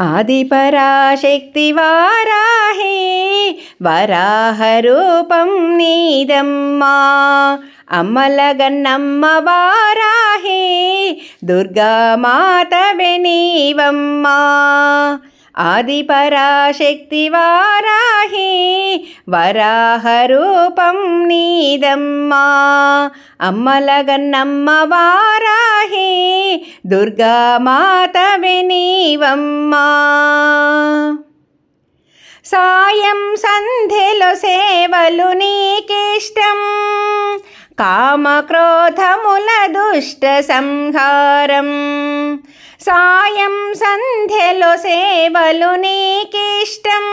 ఆదిపరాశక్తి వారాహే వరాహరూపం నీదమ్మా. అమ్మలగన్నమ్మ వారాహే దుర్గామాత నీవమ్మా. ఆదిపరాశక్తి వారాహే వరాహరూపం నీదమ్మా. అమ్మలగన్నమ్మ వారాహే దుర్గామాత వినీవమ్మా సాయం సంధ్యలో సేవలు నీకిష్టం. కామక్రోధముల దుష్ట సంహారం సాయం సంధ్యలో సేవలు నీకిష్టం.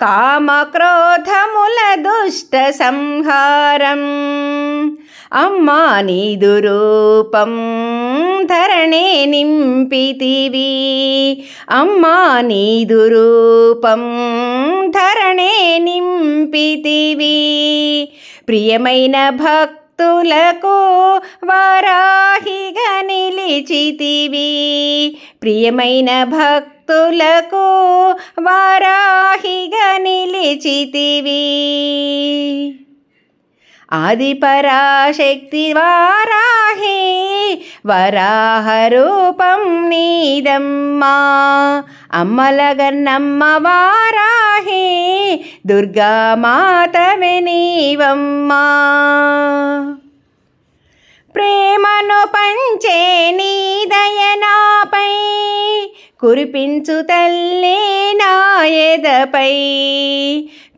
కామక్రోధముల దుష్ట సంహారం అమ్మా నీదు రూపం ధరణే నింపితివి. అమ్మా నీదు రూపం ధరణే నింపితివి. ప్రియమైన భక్తులకు వారాహిగా నిలిచితివి. ప్రియమైన భక్తులకు వారాహిగా నిలిచితివి. ఆదిపరాశక్తి ద్వారా వరాహరూపం నీదమ్మా అమ్మలగన్నమ్మ వారాహే దుర్గామాతవే నీవమ్మా. ప్రేమను పంచే నీ దయనాపై కురిపించు తల్లి నాయదపై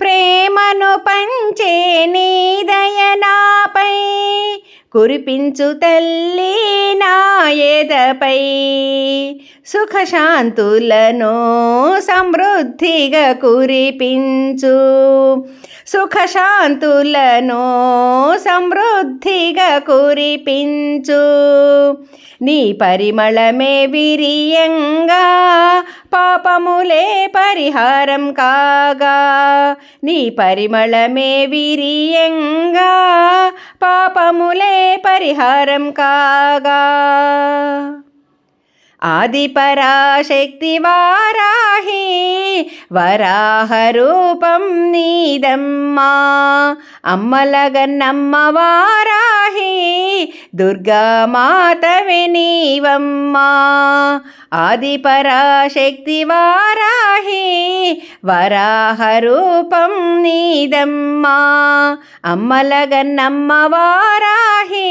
ప్రేమను పంచే నీ దయనాపై కురిపించు తల్లి నాయదపై సుఖశాంతులను సమృద్ధిగా కురిపించు. సుఖశాంతులను సమృద్ధిగా కురిపించు. నీ పరిమళమే విరియంగా పాములే పరిహారం కాగా నీ పరిమళమే విరియంగా పాపములే పరిహారం కాగా. ఆదిపరాశక్తి వారాహి వరాహరూపం నీదమ్మా అమ్మలగన్నమ్మ వారాహి దుర్గామాతవే నీవమ్మా. ఆదిపరాశక్తి వారాహి వరాహరూపం నీదమ్మా. అమ్మలగన్నమ్మ వారాహి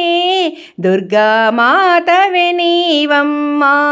దుర్గామాతవే నీవమ్మా.